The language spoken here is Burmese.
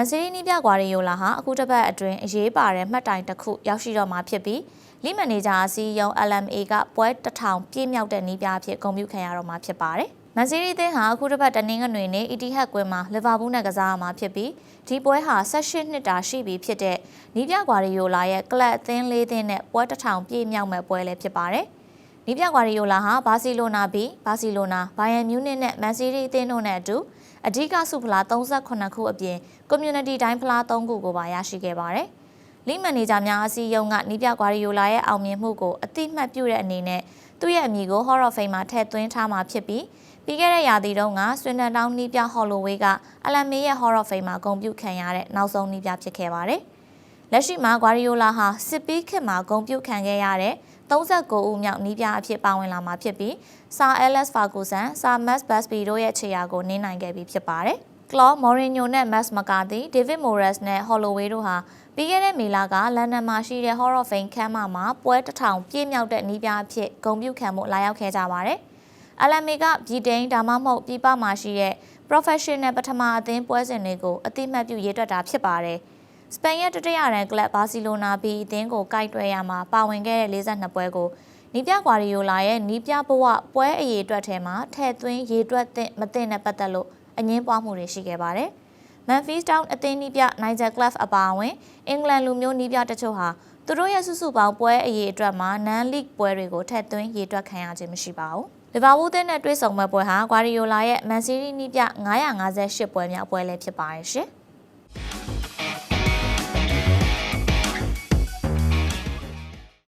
မန်စီရီနီးပြကွာရီယိုလာဟာအခုတစ်ပတ်အတွင်းအရေးပါတဲ့မှတ်တိုင်တစ်ခုရောက်ရှိတော့မှာဖြစ်ပြီးလိမန်နေဂျာအစည်းအရုံး LMA ကပွဲတစ်ထောင်ပြည့်မြောက်တဲ့နီးပြအဖြစ်ဂုဏ်ပြုခံရတော့မှာဖြစ်ပါတယ်။မန်စီရီသင်းဟာအခုတစ်ပတ်တနင်္ဂနွေနေ့အီတီဟတ်ကွင်းမှာလီဗာပူးနဲ့ကစားရမှာဖြစ်ပြီးဒီပွဲဟာ18နှစ်တာရှိပြီဖြစ်တဲ့နီးပြကွာရီယိုလာရဲ့ကလပ်အသင်းလေးသင်းနဲ့ပွဲတစ်ထောင်ပြည့်မြောက်မဲ့ပွဲလည်းဖြစ်ပါတယ်။နီးပြကွာရီယိုလာဟာဘာစီလိုနာပြီးဘာစီလိုနာဘိုင်ယန်မြူးနစ်နဲ့မန်စီရီအသင်းတို့နဲ့အတူ အဓိကဆုဖလား38ခုအပြင် community တိုင်းဖလား3ခုကိုပါရရှိခဲ့ပါတယ်။လိမန်နေဂျာများအစည်းအရုံးကနီးပြကွာရီယိုလာရဲ့အောင်မြင်မှုကိုအတိမတ်ပြုတဲ့အနေနဲ့သူ့ရဲ့အမည်ကို Hall of Fame မှာထည့်သွင်းထားမှာဖြစ်ပြီးပြီးခဲ့တဲ့ရာသီတုန်းကဆွေနန်တောင်းနီးပြဟော်လိုဝေးကအလန်မေရဲ့ Hall of Fame မှာဂုဏ်ပြုခံရတဲ့နောက်ဆုံးနီးပြဖြစ်ခဲ့ပါတယ်။ လက်ရှိမှာဂွာရီယိုလာဟာစစ်ပီးခေတ်မှာဂုဏ်ပြုခံခဲ့ရတဲ့39ဦးမြောက်နီးပြအဖြစ်ပါဝင်လာမှာဖြစ်ပြီးဆာအဲလက်စ်ဖာဂူဆန်ဆာမတ်ဘတ်စပီတို့ရဲ့ခြေရာကိုနင်းနိုင်ခဲ့ပြီဖြစ်ပါတယ်။ကလော့မော်ရီညိုနဲ့မတ်မကာတီဒေးဗစ်မိုရက်စ်နဲ့ဟော်လိုဝေးတို့ဟာပြီးခဲ့တဲ့မေလကလန်ဒန်မှာရှိတဲ့ Hall of Fame ခန်းမမှာပွဲတစ်ထောင်ပြည့်မြောက်တဲ့နီးပြအဖြစ်ဂုဏ်ပြုခံမှုလာရောက်ခဲ့ကြပါတယ်။ LMA ကပြည်တိန်ဒါမှမဟုတ်ပြည်ပမှာရှိတဲ့ professional ပထမအသင်းပွဲစဉ်တွေကိုအတိမတ်ပြုရေးတွက်တာဖြစ်ပါတယ်။ စပိန်ရဲ့တတိယရန်ကလပ်ဘာစီလိုနာဘီအသင်းကိုကိုက်တွဲရမှာပါဝင်ခဲ့တဲ့42ပွဲကိုနီးပြကွာရီယိုလာရဲ့နီးပြဘဝပွဲအရေးအတွက်ထဲမှာထည့်သွင်းရေးတွက်တဲ့မတင်တဲ့ပတ်သက်လို့အငင်းပွားမှုတွေရှိခဲ့ပါတယ်။ Memphis Town အသင်းနီးပြ Niger Club အပါအဝင်အင်္ဂလန်လူမျိုးနီးပြတချို့ဟာသူတို့ရဲ့စုစုပေါင်းပွဲအရေးအတွက်မှာ non-league ပွဲတွေကိုထည့်သွင်းရေးတွက်ခံရခြင်းမရှိပါဘူး။လီဗာပူးသင်းနဲ့တွဲဆုံမဲ့ပွဲဟာဂွာရီယိုလာရဲ့မန်စီးရီးနီးပြ958ပွဲမြောက်ပွဲလည်းဖြစ်ပါရဲ့ရှင်။